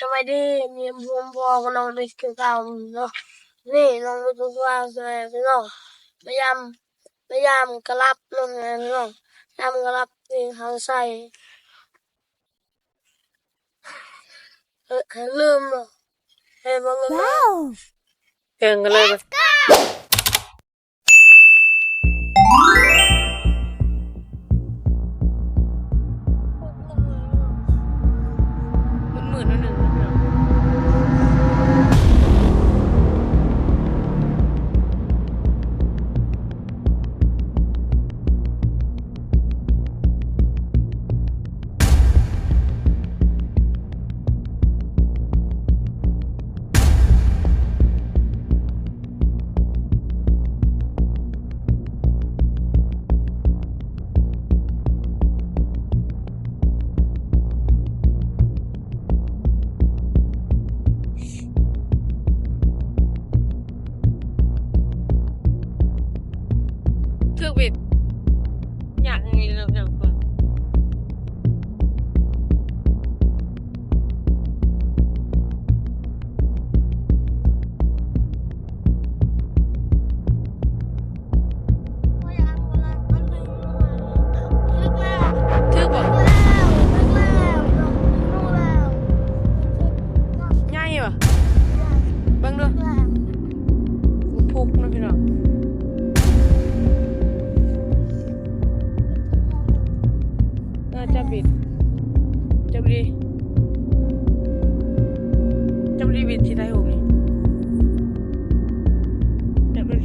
สวัสดีมีพวงพองน้องดิสคือเก่าเนาะนี่น้องดิสว่าสวัสดีน้องพยายามพยายามกระลับน้องนะน้องพยายามกระลับที่เขาใส่เออให้ลืมเนาะให้บ่ลืม Wow! เกินกันเลยหมื่นๆนั่ จะบิดจะบิดบิดที่ไทยหงนี่จะบิด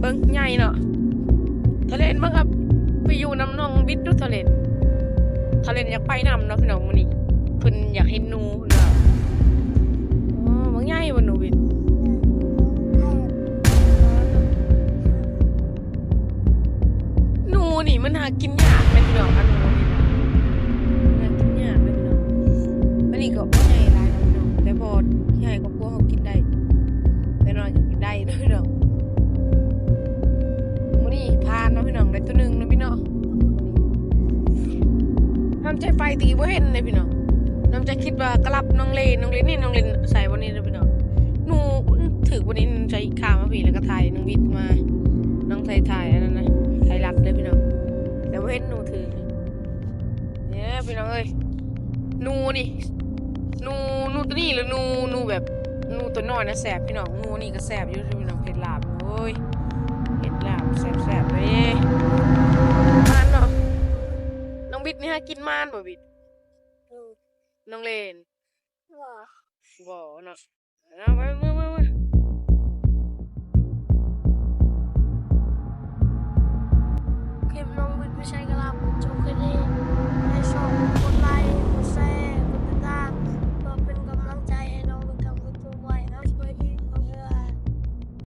เบิ่งใหญ่เนาะทะเลนบ้างครับ ไปอยู่น้ำนองบิทย์ดูทะเลนทะเลนอยากไปน้ำเนาะพี่น้องมื้อนี้เพิ่นอยากเห็นหนูเนาะ นูนี่มันหากินยากเป็นน้องอันนูนี่นะหากินยากเป็นน้องอันนี้ก็บ่ใหญ่หลายเนาะพี่น้องแต่พอใหญ่ก็พวกเขากินได้แต่น้อยก็กินได้เนาะพี่น้องมื้อนี้พานเนาะพี่น้องได้ตัวหนึ่งเนาะพี่น้องน้ำใจไฟตีบ่เห็นเลยพี่น้องน้ำใจคิดว่ากลับน้องเลนน้องเลนนี่น้องเลนใส่วันนี้เนาะพี่น้องหนูถือวันนี้ใช้ขามาว พี่น้องเอ้ยหนูนี่หนูหนูตัวนี้หรือหนูหนูแบบหนูตัวน้อยนะแสบพี่น้องหนูนี่ก็แสบอยู่พี่น้องเห็ดลาบโอ้ยเห็ดลาบแสบแสบเลยมานเนาะน้องบิดนี่ฮะกินมานบ่บิดน้องเลนบ่เนาะเอาไปมือมือมือเข็มน้องวิทย์ไม่ใช่กระลาบจบ Thank you.